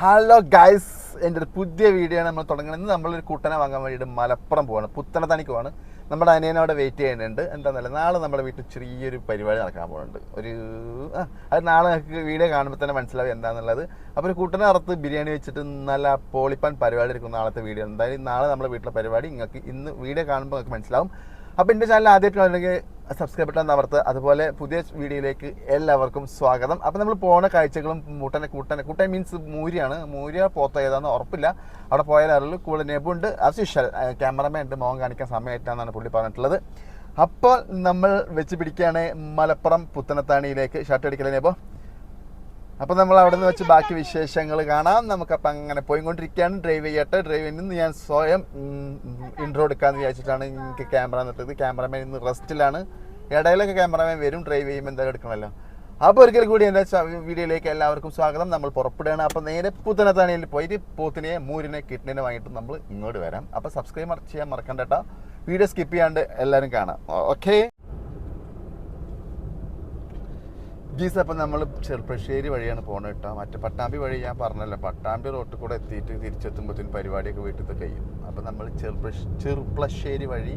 Hello guys എന്റെ ഒരു പുതിയ വീഡിയോ നമ്മൾ തുടങ്ങുന്നത്. നമ്മളൊരു കുട്ടനെ വാങ്ങാൻ വേണ്ടിയിട്ട് മലപ്പുറം പോവാണ്. പുത്തനത്തണിക്ക് പോവാണ് നമ്മുടെ അവിടെ വെയിറ്റ് ചെയ്യുന്നുണ്ട്. എന്താണെന്നല്ല നാളെ നമ്മുടെ വീട്ടിൽ ചെറിയൊരു പരിപാടി നടക്കാൻ പോകുന്നുണ്ട്. ഒരു അത് നാളെ നിങ്ങൾക്ക് വീഡിയോ കാണുമ്പോൾ തന്നെ മനസ്സിലാവും എന്താണെന്നുള്ളത് അപ്പോൾ ഒരു കുട്ടനെ അറുത്ത് ബിരിയാണി വെച്ചിട്ട് നല്ല പോളിപ്പാൻ പരിപാടി എടുക്കും നാളത്തെ വീഡിയോ എന്തായാലും നാളെ നമ്മുടെ വീട്ടിലെ പരിപാടി നിങ്ങൾക്ക് ഇന്ന് വീഡിയോ കാണുമ്പോൾ നിങ്ങൾക്ക് മനസ്സിലാവും. അപ്പോൾ എന്റെ ചാനൽ ആദ്യമായിട്ട് ഉണ്ടെങ്കിൽ സബ്സ്ക്രൈബ് ബട്ടൺ അമർത്ത്. അതുപോലെ പുതിയ വീഡിയോയിലേക്ക് എല്ലാവർക്കും സ്വാഗതം. അപ്പോൾ നമ്മൾ പോണ കാഴ്ചകളും മൂട്ടനെ കൂട്ടനെ കൂട്ടൻ മീൻസ് മൂരിയാണ്. മൂര്യ പോത്ത ഏതാണെന്ന് ഉറപ്പില്ല. അവിടെ പോയാൽ അറിയുള്ളൂ. കൂടെ നെബുണ്ട് യൂഷ്വൽ ക്യാമറമാൻ ഉണ്ട്. മോഹൻ കാണിക്കാൻ സമയമായിട്ടാണെന്നാണ് പുള്ളി പറഞ്ഞിട്ടുള്ളത്. അപ്പോൾ നമ്മൾ വെച്ച് പിടിക്കുകയാണ് മലപ്പുറം പുത്തനത്താണിയിലേക്ക്. ഷർട്ട് അടിക്കലേ നെബോ? അപ്പോൾ നമ്മൾ അവിടെ നിന്ന് വെച്ച് ബാക്കി വിശേഷങ്ങൾ കാണാം. നമുക്കപ്പോൾ അങ്ങനെ പോയിക്കൊണ്ടിരിക്കുകയാണ്. ഡ്രൈവ് ചെയ്യട്ടെ. ഡ്രൈവിൽ നിന്ന് ഞാൻ സ്വയം ഇൻട്രോ എടുക്കാമെന്ന് വിചാരിച്ചിട്ടാണ് എനിക്ക് ക്യാമറ നിട്ടത്. ക്യാമറമാൻ ഇന്ന് റെസ്റ്റിലാണ്. ഇടയിലൊക്കെ ക്യാമറമാൻ വരും. ഡ്രൈവ് ചെയ്യുമ്പോൾ എന്തായാലും എടുക്കണമല്ലോ. അപ്പോൾ ഒരിക്കൽ കൂടി എന്റെ വീഡിയോയിലേക്ക് എല്ലാവർക്കും സ്വാഗതം. നമ്മൾ പുറപ്പെടുകയാണ്. അപ്പോൾ നേരെ പുത്തനത്താണിയിൽ പോയിട്ട് പൂത്തിനെ മൂരിനെ കിഡ്നിനെ വാങ്ങിയിട്ട് നമ്മൾ ഇങ്ങോട്ട് വരാം. അപ്പോൾ സബ്സ്ക്രൈബ് ചെയ്യാൻ മറക്കണ്ട വീഡിയോ സ്കിപ്പ് ചെയ്യാണ്ട് എല്ലാവരും കാണാം. ഓക്കേ ജീസ് അപ്പം നമ്മൾ ചെറുപ്പശ്ശേരി വഴിയാണ് പോണത് കേട്ടോ. മറ്റേ പട്ടാമ്പി വഴി ഞാൻ പറഞ്ഞല്ലോ പട്ടാമ്പി റോട്ടിൽ കൂടെ എത്തിയിട്ട് തിരിച്ചെത്തുമ്പോഴത്തേനും പരിപാടിയൊക്കെ വീട്ടിൽ കഴിയും. അപ്പം നമ്മൾ ചെറുപ്പശ് ചെറുപ്പശ്ശേരി വഴി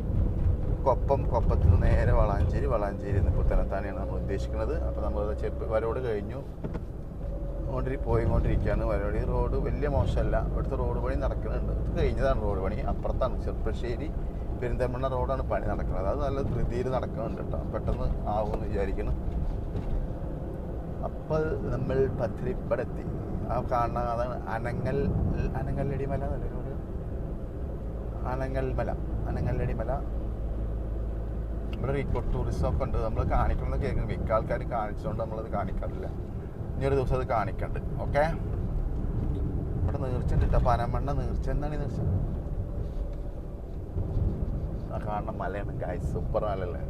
കൊപ്പം കൊപ്പത്തിൽ നിന്ന് നേരെ വളാഞ്ചേരി വളാഞ്ചേരി പുത്തനത്താനെയാണ് നമ്മൾ ഉദ്ദേശിക്കുന്നത്. അപ്പോൾ നമ്മൾ ചെപ്പ് വരോട് കഴിഞ്ഞു. കൊണ്ടി പോയിക്കൊണ്ടിരിക്കുകയാണ്. വരോട് റോഡ് വലിയ മോശമല്ല. ഇവിടുത്തെ റോഡ് പണി നടക്കുന്നുണ്ട്. ഇത് കഴിഞ്ഞതാണ് റോഡ് പണി. അപ്പുറത്താണ് ചെറുപ്പശ്ശേരി പെരിന്തൽമണ്ണ റോഡാണ് പണി നടക്കുന്നത്. അത് നല്ല ധൃതിയിൽ നടക്കുന്നുണ്ട് കേട്ടോ. പെട്ടെന്ന് ആവുമെന്ന് വിചാരിക്കുന്നു. അപ്പോൾ നമ്മൾ പത്തിരിപ്പടത്തി ആ കാണുന്ന അതാണ് അനങ്ങൽ അനങ്ങല്ലടി മല എന്നല്ലേ അനങ്ങൽ മല അനങ്ങല്ലടി മല നമ്മൾ ഇക്കോ ടൂറിസം ഒക്കെ ഉണ്ട്. നമ്മൾ കാണിക്കണം കേൾക്കും മിക്ക ആൾക്കാർ കാണിച്ചുകൊണ്ട് നമ്മളത് കാണിക്കാറില്ല. ഇനി ഒരു ദിവസം അത് കാണിക്കണ്ട്. ഓക്കെ ഇവിടെ നീർച്ചുണ്ട് കേട്ടോ പനമണ്ണ നീർച്ച. എന്താണ് ഈ നീർച്ച? ആ കാണുന്ന മലയാണ്. ഗായ് സൂപ്പർ മലല്ലേ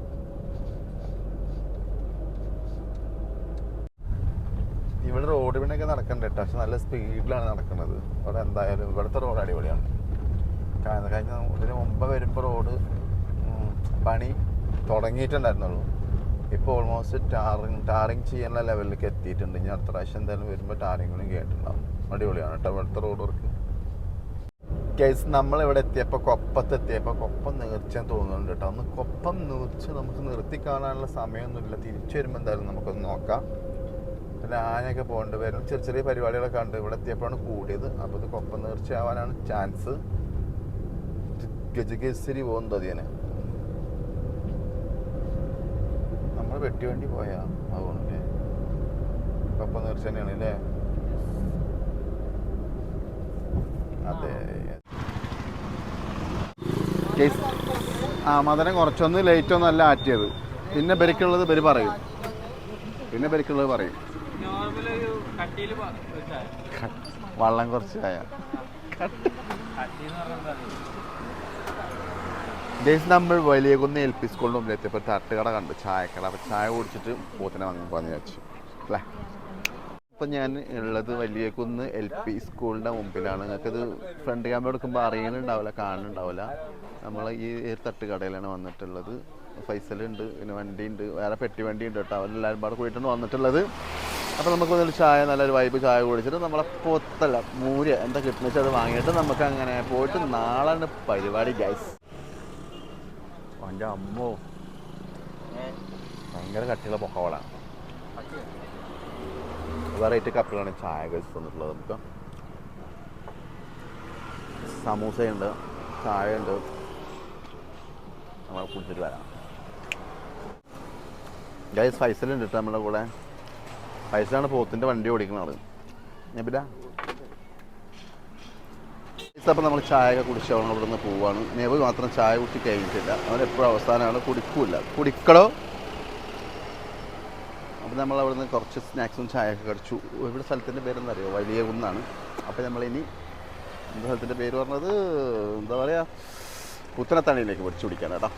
ഇവിടെ റോഡ് പണിയൊക്കെ നടക്കണ്ട കേട്ടോ പക്ഷെ നല്ല സ്പീഡിലാണ് നടക്കുന്നത് അവിടെ എന്തായാലും ഇവിടുത്തെ റോഡ് അടിപൊളിയാണ്. കാരണം കഴിഞ്ഞ ഇതിന് മുമ്പ് വരുമ്പോൾ റോഡ് പണി തുടങ്ങിയിട്ടുണ്ടായിരുന്നുള്ളൂ. ഇപ്പോൾ ഓൾമോസ്റ്റ് ടാറിങ് ടാറിങ് ചെയ്യാനുള്ള ലെവലിലേക്ക് എത്തിയിട്ടുണ്ട്. ഇനി അടുത്ത പ്രാവശ്യം എന്തായാലും വരുമ്പോൾ ടാറിങ്ങും കേട്ടിട്ടുണ്ടാവും. അടിപൊളിയാണ് കേട്ടോ ഇവിടുത്തെ റോഡ് വർക്ക് കേസ് നമ്മളിവിടെ എത്തിയപ്പോൾ കൊപ്പത്ത് എത്തിയപ്പോൾ കൊപ്പം നീർച്ചയെന്ന് തോന്നുന്നുണ്ട് കേട്ടോ ഒന്ന് കൊപ്പം നീർച്ച നമുക്ക് നിർത്തി കാണാനുള്ള സമയമൊന്നുമില്ല തിരിച്ചു വരുമ്പോൾ എന്തായാലും നമുക്കൊന്ന് നോക്കാം. പിന്നെ ആനയൊക്കെ പോകേണ്ടി. വരും. ചെറിയ ചെറിയ പരിപാടികളൊക്കെ ഉണ്ട് ഇവിടെ എത്തിയപ്പോഴാണ് കൂടിയത്. അപ്പോൾ ഇത് കൊപ്പം നേർച്ചയാവാനാണ് ചാൻസ്. ഗജകേസരി പോകുന്നത് അതിന് നമ്മൾ വെട്ടി വണ്ടി പോയാ? അതുകൊണ്ട്. കൊപ്പം നേർച്ച തന്നെയാണ് അല്ലേ? അതെ. ആ മധുരം കുറച്ചൊന്ന് ലേറ്റ് ഒന്നല്ല ആറ്റിയത്. പിന്നെ ബരിക്കുള്ളത് ബരി പറയും. പിന്നെ ബരിക്കുള്ളത് പറയും നോർമൽ ഒരു കട്ടിയിൽ വെച്ചാൽ വള്ളം കുറച്ച് ചായ. ഡേയ്സ് നമ്മൾ വലിയ കുന്ന് എൽ പി സ്കൂളിന് മുമ്പിൽ എത്തിയപ്പോൾ തട്ടുകട കണ്ടു ചായക്കട. അപ്പോൾ ചായ കുടിച്ചിട്ട് പോത്തിനെ വാങ്ങാൻ പോകാന്ന് വിചാരിച്ചു. അല്ലേ? അപ്പം ഞാൻ ഉള്ളത് വലിയ കുന്ന് എൽ പി സ്കൂളിന്റെ മുമ്പിലാണ്. നിങ്ങൾക്കിത് ഫ്രണ്ട് ക്യാമറ എടുക്കുമ്പോൾ അറിയുന്നുണ്ടാവില്ല കാണുന്നുണ്ടാവില്ല നമ്മൾ ഈ തട്ടുകടയിലാണ് വന്നിട്ടുള്ളത്. ഫൈസലുണ്ട് പിന്നെ വണ്ടിയുണ്ട് വേറെ പെട്ടി വണ്ടിയുണ്ട് കേട്ടോ. അവരെല്ലാവരും പാടെ കൂടിയിട്ടാണ് വന്നിട്ടുള്ളത്. അപ്പോൾ നമുക്ക് ഒരു ചായ നല്ലൊരു വൈബ് ചായ കുടിച്ചിട്ട് നമ്മളെ പൊത്തല്ല മൂര് എന്താ കിട്ടുന്ന അത് വാങ്ങിയിട്ട് നമുക്ക് അങ്ങനെ പോയിട്ട് നാളെ പരിപാടി ഗൈസ് എന്റെ അമ്മോ. ഭയങ്കര കട്ടിയുള്ള പൊക്കവളാണ് വെറൈറ്റി കപ്പിലാണ് ചായ കഴിച്ച് തന്നിട്ടുള്ളത് നമുക്ക്. സമൂസയുണ്ട് ചായയുണ്ട്. നമ്മൾ കുടിച്ചിട്ട് വരാം. ഗൈസ് ഫൈസലുണ്ട് കേട്ടോ നമ്മുടെ കൂടെ? ഫൈസലാണ് പോത്തിന്റെ വണ്ടി ഓടിക്കുന്നത് ഞാൻ അപ്പം നമ്മൾ ചായ ഒക്കെ കുടിച്ച് അവൻ ഇവിടെ നിന്ന് പോവാണ്. നെവ് മാത്രം ചായ കുടിച്ച് കഴിഞ്ഞിട്ടില്ല. അവരെപ്പോഴും അവസാനമാണ് കുടിക്കൂല കുടിക്കണോ അപ്പം നമ്മൾ അവിടെ നിന്ന് കുറച്ച് സ്നാക്സും ചായയൊക്കെ കടിച്ചു. ഇവിടെ സ്ഥലത്തിന്റെ പേരെന്താ അറിയോ വലിയ കുന്നാണ്. അപ്പോൾ നമ്മളിനി എന്താ സ്ഥലത്തിന്റെ പേര് പറഞ്ഞത്? എന്താ പറയുക പുത്തനത്തണിയിലേക്ക് പിടിച്ചു പിടിക്കാൻ കേട്ടോ.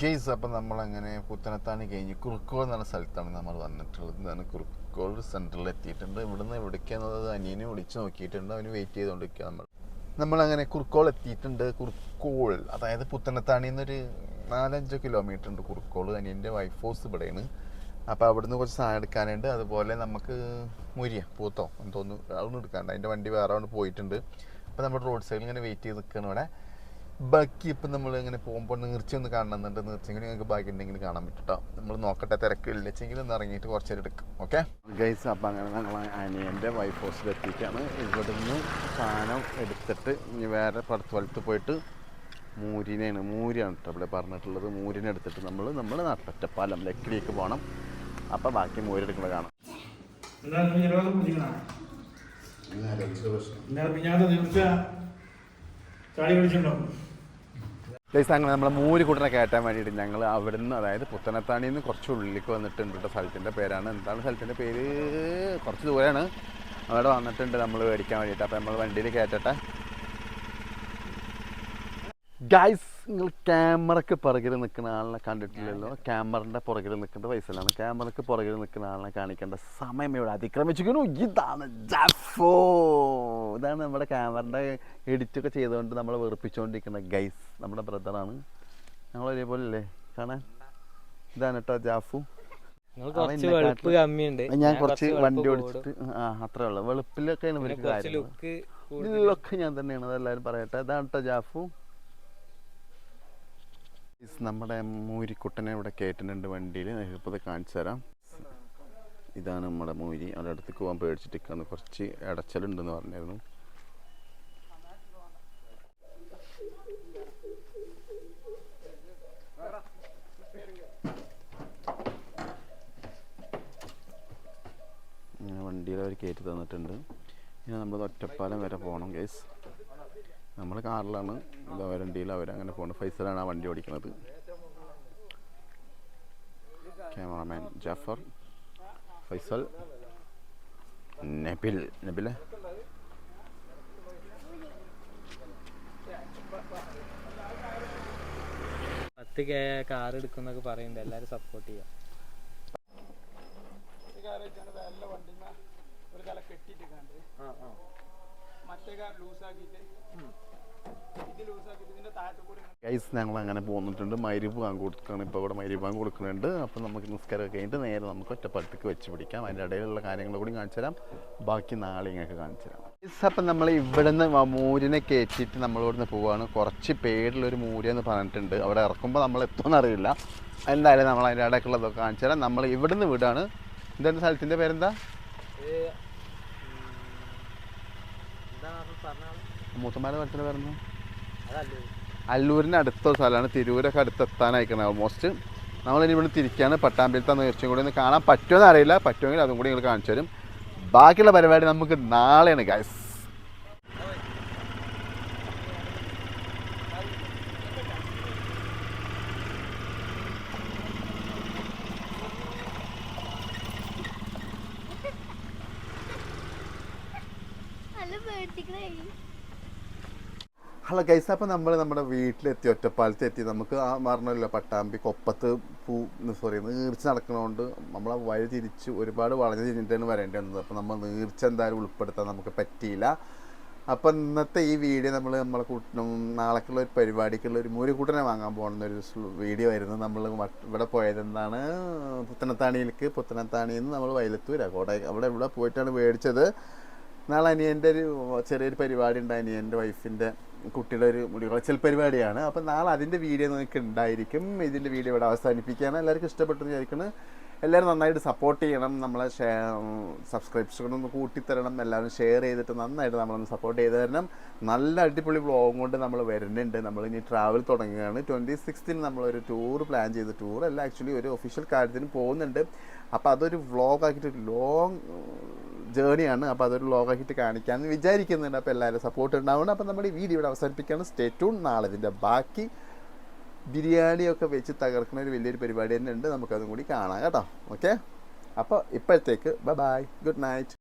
ഗെയ്സ് അപ്പം നമ്മളങ്ങനെ പുത്തനത്താണി കഴിഞ്ഞ് കുറുക്കോൾ എന്ന സ്ഥലത്താണ് നമ്മൾ വന്നിട്ടുള്ളത്. ഇതാണ് കുറുക്കോൾ സെന്ററിൽ എത്തിയിട്ടുണ്ട്. ഇവിടുന്ന് എവിടേക്കാന്നുള്ളത് അനിയനെ വിളിച്ച് നോക്കിയിട്ടുണ്ട്. അവന് വെയിറ്റ് ചെയ്തുകൊണ്ടിരിക്കുക നമ്മൾ. നമ്മളങ്ങനെ കുറുക്കോൾ എത്തിയിട്ടുണ്ട്. കുറുക്കോൾ അതായത് പുത്തനത്താണി എന്നൊരു നാലഞ്ച് കിലോമീറ്റർ ഉണ്ട് കുറുക്കോൾ. അനിയന്റെ വൈഫ് ഹൗസ് ഇവിടെയാണ്. അപ്പോൾ അവിടുന്ന് കുറച്ച് സാധനം എടുക്കാനുണ്ട്. അതുപോലെ നമുക്ക് മുരിയ പൂത്തോ എന്തോന്ന് അതൊന്നും എടുക്കാണ്ട്. അതിന്റെ വണ്ടി വേറെ കൊണ്ട് പോയിട്ടുണ്ട്. അപ്പോൾ നമ്മൾ റോഡ് സൈഡിൽ ഇങ്ങനെ വെയിറ്റ് ചെയ്ത് നിൽക്കുകയാണ് ഇവിടെ. ബാക്കി ഇപ്പം നമ്മൾ ഇങ്ങനെ പോകുമ്പോൾ നീർച്ച ഒന്ന് കാണണമെന്നുണ്ട് നീർച്ചെങ്കിലും നിങ്ങൾക്ക് ബാക്കി ഉണ്ടെങ്കിൽ കാണാൻ പറ്റട്ടോ. നമ്മൾ നോക്കട്ടെ തിരക്കില്ലെച്ചെങ്കിൽ ഒന്ന് ഇറങ്ങിയിട്ട് കുറച്ച് നേരം എടുക്കും ഓക്കെ? ഗൈസ് അപ്പം അങ്ങനെ ഞങ്ങൾ അനിയന്റെ വൈഫ് ഹൗസിൽ ഇവിടെ നിന്ന് സാധനം എടുത്തിട്ട് ഇനി വേറെ പടത്തുവലത്ത് വലത്ത് പോയിട്ട് മൂരിനെയാണ് മൂരിയാണ് കേട്ടോ ഇവിടെ പറഞ്ഞിട്ടുള്ളത്. മൂരിനെ എടുത്തിട്ട് നമ്മൾ നമ്മൾ നട്ടപ്പാലം ലക്കിലേക്ക് പോകണം അപ്പം ബാക്കി മൂരി മൂരെടുക്കുന്നത് കാണാം. എന്നാൽ നീ രോഗം പിടിക്കണം എന്നാൽ പിന്നാതെ നിമിഷ ചാടി പിടിച്ചിട്ടുണ്ടോ ഗൈസ് അങ്ങനെ നമ്മളെ മൂരുകൂട്ടനെ കയറ്റാൻ വേണ്ടിയിട്ട് ഞങ്ങൾ അവിടുന്ന് അതായത് പുത്തനത്താണിയിൽ നിന്ന് കുറച്ച് ഉള്ളിലേക്ക് വന്നിട്ടുണ്ട് കേട്ടോ സ്ഥലത്തിന്റെ പേരാണ്. എന്താണ് സ്ഥലത്തിന്റെ പേര്? കുറച്ച് ദൂരമാണ് അവിടെ വന്നിട്ടുണ്ട് നമ്മൾ മേടിക്കാൻ വേണ്ടിയിട്ട്. അപ്പോൾ നമ്മൾ വണ്ടിയിൽ കയറ്റട്ടെ. ഗൈസ് നിങ്ങൾ ക്യാമറക്ക് പുറകിൽ നിൽക്കുന്ന ആളിനെ കണ്ടിട്ടില്ലല്ലോ? ക്യാമറന്റെ പുറകിൽ നിൽക്കേണ്ട വയസ്സിലാണ്. ക്യാമറക്ക് പുറകിൽ നിൽക്കുന്ന ആളിനെ കാണിക്കേണ്ട സമയം ഇവിടെ അതിക്രമിച്ചിരിക്കുന്നു. ഇതാണ് ജാഫോ. ഇതാണ് നമ്മുടെ ക്യാമറന്റെ എഡിറ്റൊക്കെ ചെയ്തുകൊണ്ട് നമ്മളെ വെറുപ്പിച്ചുകൊണ്ടിരിക്കുന്ന ഗൈസ് നമ്മുടെ ബ്രദറാണ് ഞങ്ങൾ ഒരേപോലെ അല്ലേ കാണാൻ? ഇതാണ് കേട്ടോ ജാഫു. ഞാൻ കുറച്ച് വണ്ടി ഓടിച്ചിട്ട് ആ അത്രേ ഉള്ളൂ. വെളുപ്പിലൊക്കെയാണ് ഇവർക്ക് കാര്യം ലുക്ക് ഇതിലൊക്കെ ഞാൻ തന്നെയാണ് അതെല്ലാവരും പറയട്ടെ. ഇതാണ് കേട്ടോ ജാഫു. നമ്മുടെ മൂരിക്കുട്ടനെ ഇവിടെ കയറ്റുന്നുണ്ട് വണ്ടിയിൽ. ഇപ്പോൾ കാണിച്ചു തരാം. ഇതാണ് നമ്മുടെ മൂരി. അവിടെ അടുത്തേക്ക് പോകാൻ പേടിച്ചിട്ടിരിക്കുകയാണ് കുറച്ച് ഇടച്ചലുണ്ടെന്ന് പറഞ്ഞിരുന്നു. വണ്ടിയിൽ അവർ കയറ്റി തന്നിട്ടുണ്ട്. ഇനി നമ്മൾ ഒറ്റപ്പാലം വരെ പോകണം കേസ് നമ്മൾ കാറിലാണ്. ഇതാ വരണ്ടിയിൽ അവരങ്ങനെ പോകുന്നു ഫൈസലാണ് ആ വണ്ടി ഓടിക്കുന്നത് ക്യാമറമാൻ ജാഫർ ഫൈസൽ നബിൽ. നബിലെ? പത്ത് കെ കാർ എടുക്കുന്നൊക്കെ പറയുന്നുണ്ട്. എല്ലാരും സപ്പോർട്ട് ചെയ്യാം. ഗൈസ് ഞങ്ങൾ അങ്ങനെ പോന്നിട്ടുണ്ട്. മൈരിപ്പ് ബാങ്ക് കൊടുക്കണം. ഇപ്പോൾ ഇവിടെ മൈരിപ്പ് ബാങ്ക് കൊടുക്കുന്നുണ്ട്. അപ്പോൾ നമുക്ക് നിസ്കാരം കഴിഞ്ഞിട്ട് നേരെ നമുക്ക് ഒറ്റപ്പാലത്തേക്ക് വെച്ച് പിടിക്കാം. അതിന്റെ ഇടയിലുള്ള കാര്യങ്ങൾ കൂടി കാണിച്ചു തരാം. ബാക്കി നാളെ ഇങ്ങനെ കാണിച്ചു തരാം. ഗൈസ് അപ്പം നമ്മൾ ഇവിടെ നിന്ന് മൂരിനെ കയറ്റിയിട്ട് നമ്മളിവിടുന്ന് പോവുകയാണ് കുറച്ച് പേരിലൊരു മൂരി എന്ന് പറഞ്ഞിട്ടുണ്ട്. അവിടെ ഇറക്കുമ്പോൾ നമ്മൾ എത്തുമെന്ന് അറിയില്ല. എന്തായാലും നമ്മൾ അതിന്റെ ഇടയ്ക്കുള്ളതൊക്കെ കാണിച്ചു തരാം. നമ്മൾ ഇവിടുന്ന് വീടാണ്. എന്താണ് സ്ഥലത്തിന്റെ പേരെന്താ? മൂത്തമാരുടെ സ്ഥലത്തിന്റെ പേരെന്താ? അല്ലൂരിന്. അടുത്ത സ്ഥലമാണ്. തിരൂരൊക്കെ അടുത്ത് എത്താനായിക്കണം. ഓൾമോസ്റ്റ് നമ്മൾ ഇനി ഇവിടെ തിരിക്കുകയാണ് പട്ടാമ്പിലത്തെ നേർച്ചയും കൂടി ഒന്ന് കാണാൻ പറ്റുമെന്ന് അറിയില്ല. പറ്റുമെങ്കിൽ അതും കൂടി നിങ്ങൾ കാണിച്ചു തരും. ബാക്കിയുള്ള പരിപാടി നമുക്ക് നാളെയാണ് ഗൈസ് നല്ല പേടിക്കണേ ഹലോ ഗൈസ് അപ്പോൾ നമ്മൾ നമ്മുടെ വീട്ടിലെത്തി ഒറ്റപ്പാലത്ത് എത്തി. നമുക്ക് ആ പറഞ്ഞല്ലോ പട്ടാമ്പി കൊപ്പത്ത് പൂ സോറി നീർച്ച നടക്കണോണ്ട് ആ വഴി തിരിച്ച് ഒരുപാട് വളഞ്ഞ് തിരിഞ്ഞിട്ടാണ് വരേണ്ടി വന്നത്. അപ്പോൾ നമ്മൾ നീർച്ച എന്തായാലും ഉൾപ്പെടുത്താൻ നമുക്ക് പറ്റിയില്ല. അപ്പം ഇന്നത്തെ ഈ വീഡിയോ നമ്മൾ നമ്മളെ കൂട്ടണം നാളേക്കുള്ള ഒരു പരിപാടിക്കുള്ള ഒരു മൂരിക്കൂട്ടനെ വാങ്ങാൻ പോകുന്ന ഒരു വീഡിയോ ആയിരുന്നു. നമ്മൾ ഇവിടെ പോയത് എന്താണ്? പുത്തനത്താണിയിലേക്ക്. പുത്തനത്താണിയിൽ നിന്ന് നമ്മൾ വയലത്തൂരാ. കോടെ അവിടെ ഇവിടെ പോയിട്ടാണ് മേടിച്ചത്? നാളെ അനിയന്റെ ഒരു ചെറിയൊരു പരിപാടി ഉണ്ട്. അനിയന്റെ വൈഫിന്റെ കുട്ടിയുടെ ഒരു മുടി കളച്ചൽ പരിപാടിയാണ്. അപ്പം നാളെ അതിന്റെ വീഡിയോ നിങ്ങൾക്ക് ഉണ്ടായിരിക്കും. ഇതിന്റെ വീഡിയോ ഇവിടെ അവസാനിപ്പിക്കുകയാണ്. എല്ലാവർക്കും ഇഷ്ടപ്പെട്ടു വിചാരിക്കുന്നത് എല്ലാവരും നന്നായിട്ട് സപ്പോർട്ട് ചെയ്യണം. നമ്മളെ സബ്സ്ക്രൈബ്സുകൾ ഒന്ന് കൂട്ടിത്തരണം. എല്ലാവരും ഷെയർ ചെയ്തിട്ട് നന്നായിട്ട് നമ്മളൊന്ന് സപ്പോർട്ട് ചെയ്ത് തരണം. നല്ല അടിപൊളി വ്ളോഗും കൊണ്ട് നമ്മൾ വരുന്നുണ്ട്. നമ്മൾ ഇനി ട്രാവൽ തുടങ്ങുകയാണ്. ട്വന്റി സിക്സ്തിന് നമ്മളൊരു ടൂർ പ്ലാൻ ചെയ്ത് ടൂർ അല്ല ആക്ച്വലി ഒരു ഒഫീഷ്യൽ കാര്യത്തിന് പോകുന്നുണ്ട്. അപ്പോൾ അതൊരു വ്ളോഗ് ആക്കിയിട്ട് ലോങ് ജേണിയാണ്. അപ്പോൾ അതൊരു വ്ളോഗാക്കിയിട്ട് കാണിക്കാമെന്ന് വിചാരിക്കുന്നുണ്ട്. അപ്പോൾ എല്ലാവരും സപ്പോർട്ട് ഉണ്ടാവുന്നു അപ്പോൾ നമ്മുടെ ഈ വീഡിയോ ഇവിടെ അവസാനിപ്പിക്കുകയാണ്. സ്റ്റേ ട്യൂൺ നാളെ ഇതിന്റെ ബാക്കി ബിരിയാണിയൊക്കെ വെച്ച് തകർക്കുന്ന ഒരു വലിയൊരു പരിപാടി തന്നെ ഉണ്ട്. നമുക്കതും കൂടി കാണാം കേട്ടോ. ഓക്കെ അപ്പോൾ ഇപ്പോഴത്തേക്ക് ബൈ ബൈ ഗുഡ് നൈറ്റ്